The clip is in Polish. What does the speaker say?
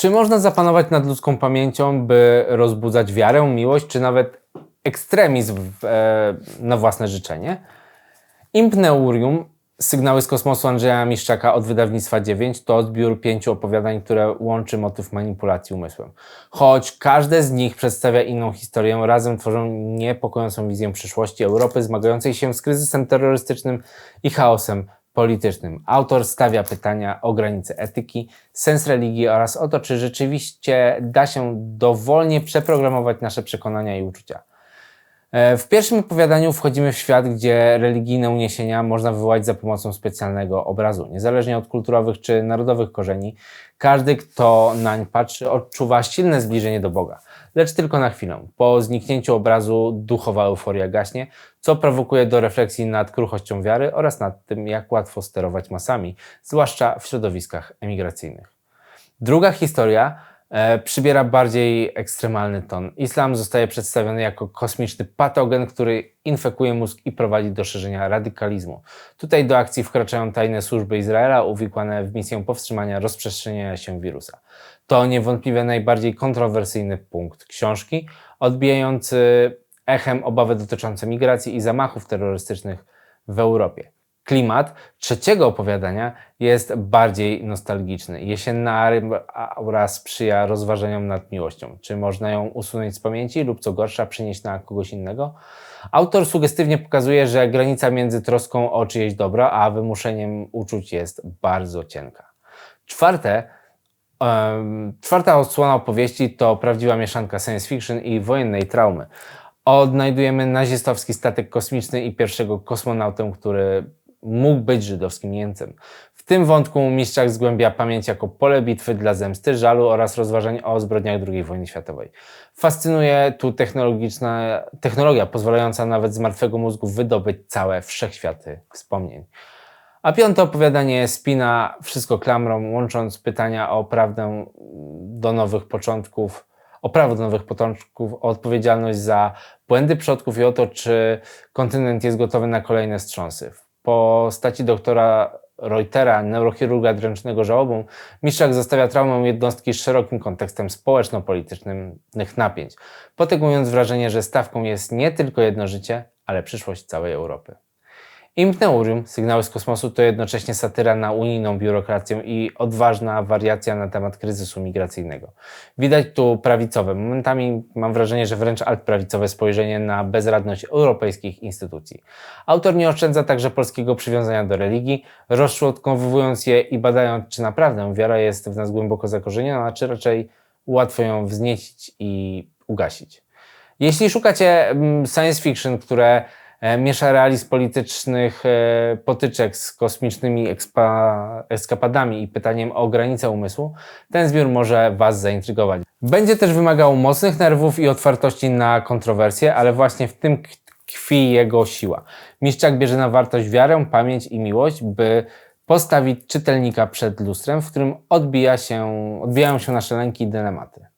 Czy można zapanować nad ludzką pamięcią, by rozbudzać wiarę, miłość, czy nawet ekstremizm w, e, na własne życzenie? Impneurium, sygnały z kosmosu Andrzeja Miszczaka od wydawnictwa 9 to odbiór pięciu opowiadań, które łączy motyw manipulacji umysłem. Choć każde z nich przedstawia inną historię, razem tworzą niepokojącą wizję przyszłości Europy zmagającej się z kryzysem terrorystycznym i chaosem politycznym. Autor stawia pytania o granice etyki, sens religii oraz o to, czy rzeczywiście da się dowolnie przeprogramować nasze przekonania i uczucia. E, W pierwszym opowiadaniu wchodzimy w świat, gdzie religijne uniesienia można wywołać za pomocą specjalnego obrazu. Niezależnie od kulturowych czy narodowych korzeni, każdy, kto nań patrzy, odczuwa silne zbliżenie do Boga. Lecz tylko na chwilę. Po zniknięciu obrazu duchowa euforia gaśnie, co prowokuje do refleksji nad kruchością wiary oraz nad tym, jak łatwo sterować masami, zwłaszcza w środowiskach emigracyjnych. Druga historia przybiera bardziej ekstremalny ton. Islam zostaje przedstawiony jako kosmiczny patogen, który infekuje mózg i prowadzi do szerzenia radykalizmu. Tutaj do akcji wkraczają tajne służby Izraela uwikłane w misję powstrzymania rozprzestrzeniania się wirusa. To niewątpliwie najbardziej kontrowersyjny punkt książki, odbijający echem obawy dotyczące migracji i zamachów terrorystycznych w Europie. Klimat trzeciego opowiadania jest bardziej nostalgiczny. Jesienna aura sprzyja rozważaniom nad miłością. Czy można ją usunąć z pamięci lub co gorsza przynieść na kogoś innego? Autor sugestywnie pokazuje, że granica między troską o czyjeś dobro, a wymuszeniem uczuć jest bardzo cienka. Czwarte, czwarta odsłona opowieści to prawdziwa mieszanka science fiction i wojennej traumy. Odnajdujemy nazistowski statek kosmiczny i pierwszego kosmonautę, który mógł być żydowskim Niemcem. W tym wątku Mistrzak zgłębia pamięć jako pole bitwy dla zemsty, żalu oraz rozważań o zbrodniach II wojny światowej. Fascynuje tu technologiczna technologia pozwalająca nawet z martwego mózgu wydobyć całe wszechświaty wspomnień. A piąte opowiadanie spina wszystko klamrą, łącząc pytania o prawdę do nowych początków, o prawo do nowych początków, o odpowiedzialność za błędy przodków i o to, czy kontynent jest gotowy na kolejne wstrząsy. Postaci doktora Reutera, neurochirurga dręcznego żałobą, Miszczak zostawia traumę jednostki z szerokim kontekstem społeczno-politycznych napięć, potęgując wrażenie, że stawką jest nie tylko jedno życie, ale przyszłość całej Europy. Impneurium, sygnały z kosmosu, to jednocześnie satyra na unijną biurokrację i odważna wariacja na temat kryzysu migracyjnego. Widać tu prawicowe, momentami mam wrażenie, że wręcz altprawicowe spojrzenie na bezradność europejskich instytucji. Autor nie oszczędza także polskiego przywiązania do religii, rozczłonkowując je i badając, czy naprawdę wiara jest w nas głęboko zakorzeniona, czy raczej łatwo ją wzniecić i ugasić. Jeśli szukacie mm, science fiction, które miesza realizm politycznych e, potyczek z kosmicznymi ekspa, eskapadami i pytaniem o granice umysłu, ten zbiór może Was zaintrygować. Będzie też wymagał mocnych nerwów i otwartości na kontrowersje, ale właśnie w tym tkwi jego siła. Miszczak bierze na wartość wiarę, pamięć i miłość, by postawić czytelnika przed lustrem, w którym odbija się, odbijają się nasze lęki i dylematy.